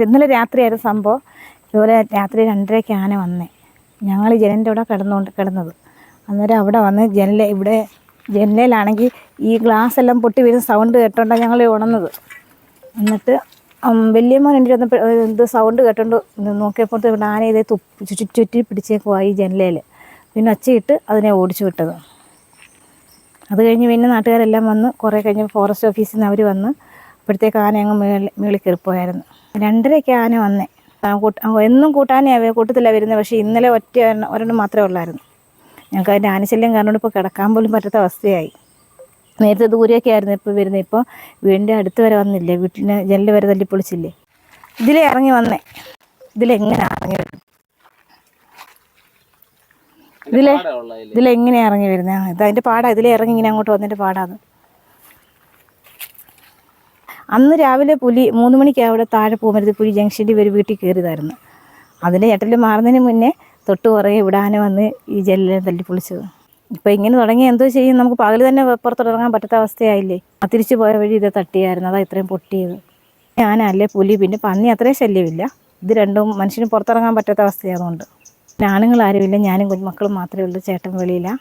ഇന്നലെ രാത്രിയായിരുന്നു സംഭവം. ഇതുപോലെ രാത്രി രണ്ടരയ്ക്ക് ആന വന്നേ. ഞങ്ങൾ ജനലിന്റെ അവിടെ കിടന്നുകൊണ്ട് കിടന്നത്. അന്നേരം അവിടെ വന്ന് ജനല ഇവിടെ ജനലിലാണെങ്കിൽ ഈ ഗ്ലാസ് എല്ലാം പൊട്ടി വീഴുന്ന സൗണ്ട് കേട്ടോണ്ടാണ് ഞങ്ങൾ ഉണന്നത് എന്നിട്ട് വലിയമ്മ എന്റെ വന്നപ്പോൾ ഇത് സൗണ്ട് കേട്ടോണ്ട് നോക്കിയപ്പോൾ ഇവിടെ ആന ഇതേ തുപ്പി ചുറ്റി ചുറ്റി പിടിച്ചേക്കുവാ ഈ ജനലയിൽ പിന്നെ ഒച്ചയിട്ട് അതിനെ ഓടിച്ചു വിട്ടത്. അത് കഴിഞ്ഞ് പിന്നെ നാട്ടുകാരെല്ലാം വന്ന് കുറേ കഴിഞ്ഞ് ഫോറസ്റ്റ് ഓഫീസിൽ നിന്ന് അവർ വന്ന് അപ്പോഴത്തേക്ക് ആന അങ്ങ് മേളിൽ മേളിൽ കയറിപ്പോയായിരുന്നു. രണ്ടരയ്ക്ക് ആന വന്നേ. കൂട്ട എന്നും കൂട്ടാനേ കൂട്ടത്തില്ല വരുന്നത് പക്ഷേ ഇന്നലെ ഒറ്റ ഒരെണ്ണം- മാത്രമേ ഉള്ളായിരുന്നു. ഞങ്ങൾക്ക് അതിന്റെ ആനശല്യം കാരണം ഇപ്പോൾ കിടക്കാൻ പോലും പറ്റാത്ത അവസ്ഥയായി. നേരത്തെ ദൂരെയൊക്കെ ആയിരുന്നു ഇപ്പോൾ വരുന്നത് ഇപ്പോൾ വീടിന്റെ അടുത്ത് വരെ വന്നില്ലേ വീട്ടിന് ജനൽ വരെ തല്ലിപ്പൊളിച്ചില്ലേ ഇതിലേ ഇറങ്ങി വന്നേ. ഇതിലെങ്ങനെ ഇറങ്ങി വരും? ഇതിലെ ഇതിലെങ്ങനെയാണ് ഇറങ്ങി വരുന്നത് ഇത് അതിന്റെ പാടാണ് ഇതിലെ ഇറങ്ങി ഇങ്ങനെ അങ്ങോട്ട് വന്നതിന്റെ പാടാ അത് അന്ന് രാവിലെ പുലി മൂന്ന് മണിക്ക് അവിടെ താഴെ പോകുമ്പോൾ പുലി ജംഗ്ഷനിൽ ഒരു വീട്ടിൽ കയറിയതായിരുന്നു. അതിന്റെ ചട്ടൽ മാറുന്നതിന് മുന്നേ തൊട്ട് പുറകെ ഇവിടാനും വന്ന് ഈ ജെല്ലിനെ തല്ലി പൊളിച്ചത്. ഇപ്പോൾ ഇങ്ങനെ തുടങ്ങി എന്തോ ചെയ്യും? നമുക്ക് പകൽ തന്നെ പുറത്തിറങ്ങാൻ പറ്റാത്ത അവസ്ഥയായില്ലേ? തിരിച്ചു പോയ വഴി ഇത് തട്ടിയായിരുന്നു. അതാ ഇത്രയും പൊട്ടിയത്. ഞാനല്ലേ പുലി പിന്നെ പന്നി അത്രയും ശല്യമില്ല. ഇത് രണ്ടും മനുഷ്യന് പുറത്തിറങ്ങാൻ പറ്റാത്ത അവസ്ഥയായതുകൊണ്ട് ആണുങ്ങൾ ആരുമില്ല. ഞാനും കുഞ്ഞുമക്കളും മാത്രമേ ഉള്ളൂ. ചേട്ടൻ വെളിയിലാണ്